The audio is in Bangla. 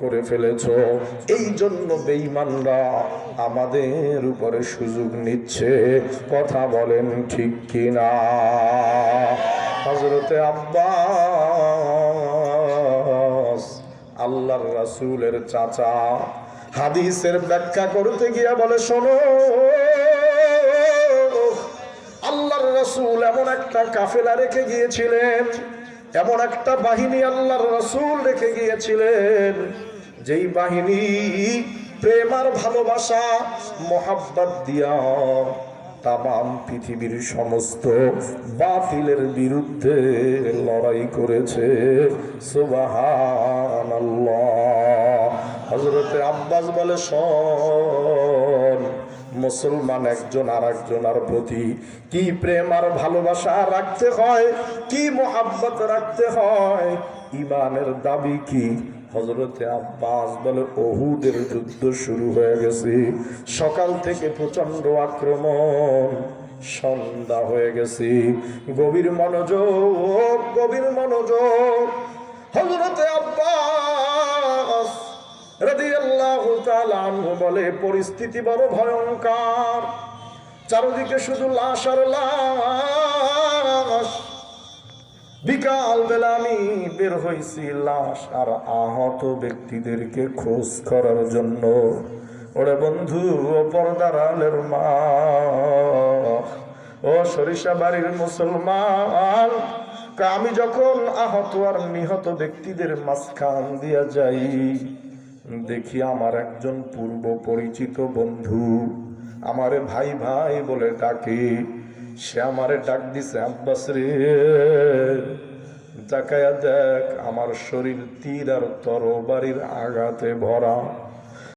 করে ফেলেছ। এই জন্য বেঈমানরা আমাদের উপরে সুযোগ নিচ্ছে। কথা বলেন ঠিক কিনা? হজরতে আব্বাস, আল্লাহর রাসূলের চাচা, হাদিসের ব্যাখ্যা করতে গিয়া বলে, শোনো, আল্লাহর রসুল এমন একটা কাফেলা রেখে গিয়েছিলেন এমন একটা বাহিনী আল্লাহর রসুল রেখে গিয়েছিলেন, যেই বাহিনী প্রেম আর ভালোবাসা, মোহাব্বত দিয়া তাম পৃথিবীর সমস্ত বাতিলের বিরুদ্ধে লড়াই করেছে। সুবাহান হজরতে আব্বাস বলে, শোন মুসলমান একজন আর একজনের প্রতি। কি প্রেম আর ভালোবাসা রাখতে হয়? কি মোহাব্বত রাখতে হয়? ইমানের দাবি কি? হজরতে আব্বাস বলে অহুদের যুদ্ধ শুরু হয়ে গেছে। সকাল থেকে প্রচণ্ড আক্রমণ, সন্ধ্যা হয়ে গেছে। গভীর মনোযোগ গভীর মনোযোগ বলে, পরিস্থিতি বড় ভয়ঙ্কর। চারদিকে শুধু লাশ আর লাশ। বিকাল বেলা আমি বের হয়েছি লাশ আর আহত ব্যক্তিদেরকে খোঁজ করার জন্য। ওরে বন্ধু পর্দার আলের মা, ও সরিষা বাড়ির মুসলমান আমি যখন আহত আর নিহত ব্যক্তিদের মাঝখান দিয়া যাই দেখি আমার একজন পূর্ব পরিচিত বন্ধু। আমারে ভাই ভাই বলে ডাকে। সে আমারে ডাক দিছে, আব্বাস রে দেখ, আমার শরীর তীর আর তরবারির আঘাতে ভরা।